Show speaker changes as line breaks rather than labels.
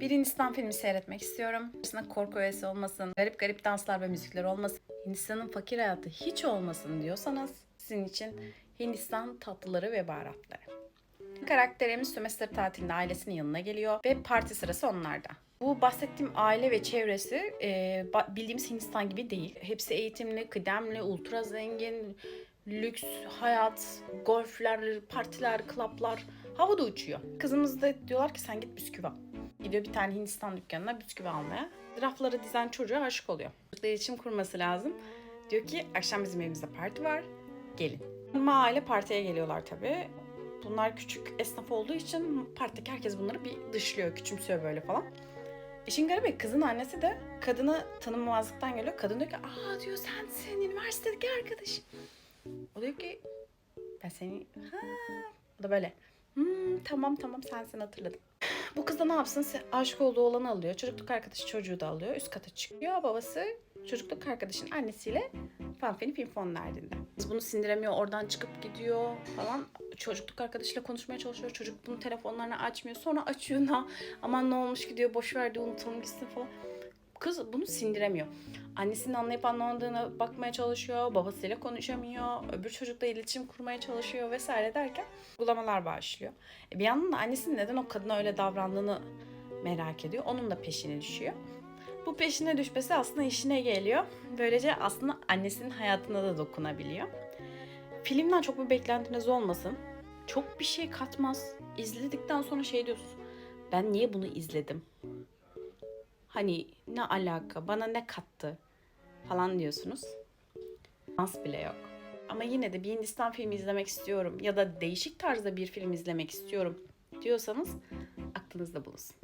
Bir Hindistan filmi seyretmek istiyorum. İçinde korku öğesi olmasın, garip garip danslar ve müzikler olmasın. Hindistan'ın fakir hayatı hiç olmasın diyorsanız sizin için Hindistan tatlıları ve baharatları. Karakterimiz sömestr tatilinde ailesinin yanına geliyor ve parti sırası onlarda. Bu bahsettiğim aile ve çevresi e, bildiğimiz Hindistan gibi değil. Hepsi eğitimli, kıdemli, ultra zengin, lüks, hayat, golfler, partiler, klaplar havada uçuyor. Kızımız da diyorlar ki sen git bisküvi. Gidiyor bir tane Hindistan dükkanına bisküvi almaya. Rafları dizen çocuğa aşık oluyor. Çocukla iletişim kurması lazım. Diyor ki akşam bizim evimizde parti var. Gelin. Ama aile partiye geliyorlar tabii. Bunlar küçük esnaf olduğu için partideki herkes bunları bir dışlıyor, küçümsüyor böyle falan. İşin garibi kızın annesi de kadını tanımamazlıktan geliyor. Kadın diyor ki aa diyor sen senin üniversitedeki arkadaş. O diyor ki ben seni ha. O da böyle hmm, tamam tamam sensin hatırladım. Bu kız da ne yapsın? Aşık olduğu olanı alıyor. Çocukluk arkadaşı çocuğu da alıyor. Üst kata çıkıyor. Babası çocukluk arkadaşın annesiyle fanfeni finfon derdinde. Kız bunu sindiremiyor. Oradan çıkıp gidiyor falan. Çocukluk arkadaşıyla konuşmaya çalışıyor. Çocuk bunun telefonlarını açmıyor. Sonra açıyor. Na, aman ne olmuş gidiyor. Boş ver. Unutalım gitsin falan. Kız bunu sindiremiyor. Annesinin anlayıp anlamadığına bakmaya çalışıyor. Babasıyla konuşamıyor. Öbür çocukla iletişim kurmaya çalışıyor vesaire derken uygulamalar başlıyor. E bir yandan da annesinin neden o kadına öyle davrandığını merak ediyor. Onun da peşine düşüyor. Bu peşine düşmesi aslında işine geliyor. Böylece aslında annesinin hayatına da dokunabiliyor. Filmden çok bir beklentiniz olmasın. Çok bir şey katmaz. İzledikten sonra şey diyorsunuz. Ben niye bunu izledim? Hani ne alaka, bana ne kattı falan diyorsunuz. Dans bile yok. Ama yine de bir Hindistan filmi izlemek istiyorum ya da değişik tarzda bir film izlemek istiyorum diyorsanız aklınızda bulunsun.